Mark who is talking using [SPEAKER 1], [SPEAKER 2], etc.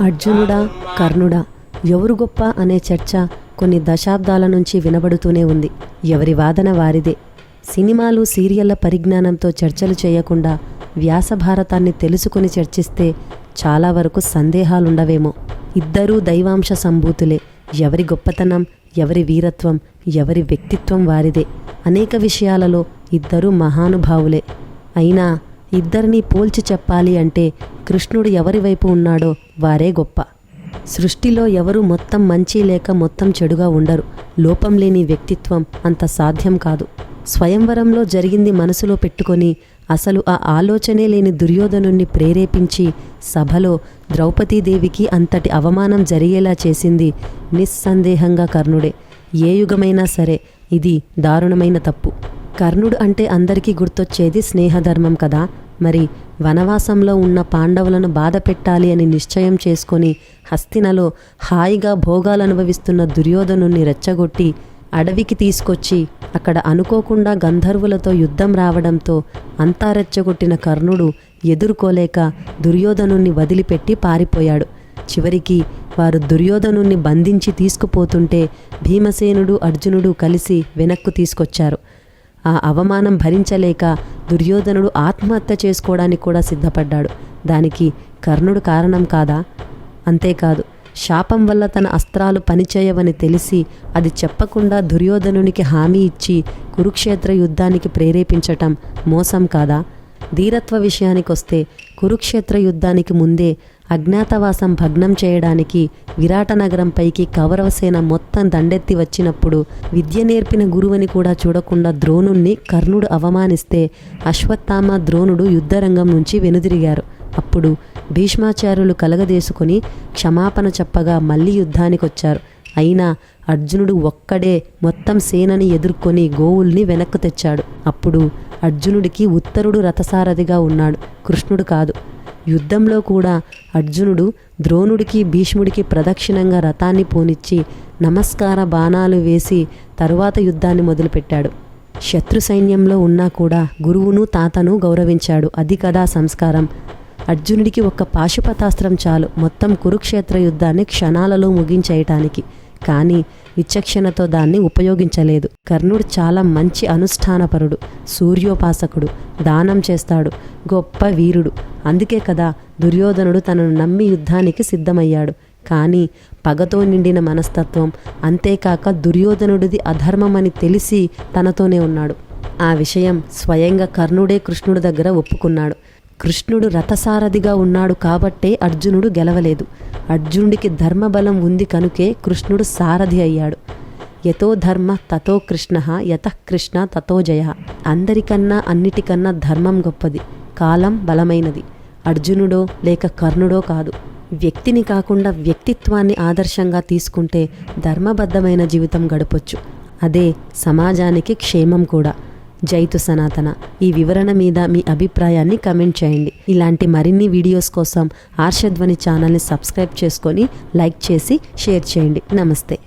[SPEAKER 1] అర్జునుడా కర్ణుడా ఎవరు గొప్ప అనే చర్చ కొన్ని దశాబ్దాల నుంచి వినబడుతూనే ఉంది. ఎవరి వాదన వారిదే. సినిమాలు సీరియళ్ళ పరిజ్ఞానంతో చర్చలు చేయకుండా వ్యాస భారతాన్ని తెలుసుకుని చర్చిస్తే చాలా వరకు సందేహాలుండవేమో. ఇద్దరూ దైవాంశ సంభూతులే. ఎవరి గొప్పతనం ఎవరి వీరత్వం ఎవరి వ్యక్తిత్వం వారిదే. అనేక విషయాలలో ఇద్దరూ మహానుభావులే. అయినా ఇద్దరినీ పోల్చి చెప్పాలి అంటే కృష్ణుడు ఎవరి వైపు ఉన్నాడో వారే గొప్ప. సృష్టిలో ఎవరు మొత్తం మంచి లేక మొత్తం చెడుగా ఉండరు. లోపం లేని వ్యక్తిత్వం అంత సాధ్యం కాదు. స్వయంవరంలో జరిగింది మనసులో పెట్టుకొని అసలు ఆ ఆలోచనే లేని దుర్యోధనుణ్ణి ప్రేరేపించి సభలో ద్రౌపదీదేవికి అంతటి అవమానం జరిగేలా చేసింది నిస్సందేహంగా కర్ణుడే. ఏ యుగమైనా సరే ఇది దారుణమైన తప్పు. కర్ణుడు అంటే అందరికీ గుర్తొచ్చేది స్నేహధర్మం కదా. మరి వనవాసంలో ఉన్న పాండవులను బాధ పెట్టాలి అని నిశ్చయం చేసుకొని హస్తినలో హాయిగా భోగాలు అనుభవిస్తున్న దుర్యోధనుణ్ణి రెచ్చగొట్టి అడవికి తీసుకొచ్చి అక్కడ అనుకోకుండా గంధర్వులతో యుద్ధం రావడంతో అంతా రెచ్చగొట్టిన కర్ణుడు ఎదుర్కోలేక దుర్యోధనుణ్ణి వదిలిపెట్టి పారిపోయాడు. చివరికి వారు దుర్యోధనుణ్ణి బంధించి తీసుకుపోతుంటే భీమసేనుడు అర్జునుడు కలిసి వెనక్కు తీసుకొచ్చారు. ఆ అవమానం భరించలేక దుర్యోధనుడు ఆత్మహత్య చేసుకోవడానికి కూడా సిద్ధపడ్డాడు. దానికి కర్ణుడు కారణం కాదా? అంతేకాదు శాపం వల్ల తన అస్త్రాలు పనిచేయవని తెలిసి అది చెప్పకుండా దుర్యోధనునికి హామీ ఇచ్చి కురుక్షేత్ర యుద్ధానికి ప్రేరేపించటం మోసం కాదా? ధీరత్వ విషయానికొస్తే కురుక్షేత్ర యుద్ధానికి ముందే అజ్ఞాతవాసం భగ్నం చేయడానికి విరాటనగరంపైకి కౌరవసేన మొత్తం దండెత్తి వచ్చినప్పుడు విద్య నేర్పిన గురువని కూడా చూడకుండా ద్రోణుణ్ణి కర్ణుడు అవమానిస్తే అశ్వత్థామ ద్రోణుడు యుద్ధరంగం నుంచి వెనుదిరిగారు. అప్పుడు భీష్మాచార్యులు కలగదేసుకుని క్షమాపణ చెప్పగా మళ్ళీ యుద్ధానికొచ్చారు. అయినా అర్జునుడు ఒక్కడే మొత్తం సేనని ఎదుర్కొని గోవుల్ని వెనక్కు తెచ్చాడు. అప్పుడు అర్జునుడికి ఉత్తరుడు రథసారథిగా ఉన్నాడు. కృష్ణుడు కాదు. యుద్ధంలో కూడా అర్జునుడు ద్రోణుడికి భీష్ముడికి ప్రదక్షిణంగా రథాన్ని పోనిచ్చి నమస్కార బాణాలు వేసి తరువాత యుద్ధాన్ని మొదలుపెట్టాడు. శత్రు సైన్యంలో ఉన్నా కూడా గురువును తాతను గౌరవించాడు. అది కదా సంస్కారం. అర్జునుడికి ఒక్క పాశుపతాస్త్రం చాలు. మొత్తం కురుక్షేత్ర యుద్ధాన్ని క్షణాలలో ముగించేయటానికి. కానీ విచక్షణతో దాన్ని ఉపయోగించలేదు. కర్ణుడు చాలా మంచి అనుష్ఠానపరుడు సూర్యోపాసకుడు దానం చేస్తాడు గొప్ప వీరుడు. అందుకే కదా దుర్యోధనుడు తనను నమ్మి యుద్ధానికి సిద్ధమయ్యాడు. కానీ పగతో నిండిన మనస్తత్వం అంతేకాక దుర్యోధనుడిది అధర్మమని తెలిసి తనతోనే ఉన్నాడు. ఆ విషయం స్వయంగా కర్ణుడే కృష్ణుడి దగ్గర ఒప్పుకున్నాడు. కృష్ణుడు రథసారథిగా ఉన్నాడు కాబట్టే అర్జునుడు గెలవలేదు. అర్జునుడికి ధర్మబలం ఉంది కనుకే కృష్ణుడు సారథి అయ్యాడు. యతో ధర్మ తతో కృష్ణ యత కృష్ణ తతో జయ. అందరికన్నా అన్నిటికన్నా ధర్మం గొప్పది కాలం బలమైనది. అర్జునుడో లేక కర్ణుడో కాదు. వ్యక్తిని కాకుండా వ్యక్తిత్వాన్ని ఆదర్శంగా తీసుకుంటే ధర్మబద్ధమైన జీవితం గడపొచ్చు. అదే సమాజానికి క్షేమం కూడా. జైతు సనాతన. ఈ వివరణ మీద మీ అభిప్రాయాన్ని కమెంట్ చేయండి. ఇలాంటి మరిన్ని వీడియోస్ కోసం ఆర్షధ్వని ఛానల్ని సబ్స్క్రైబ్ చేసుకొని లైక్ చేసి షేర్ చేయండి. నమస్తే.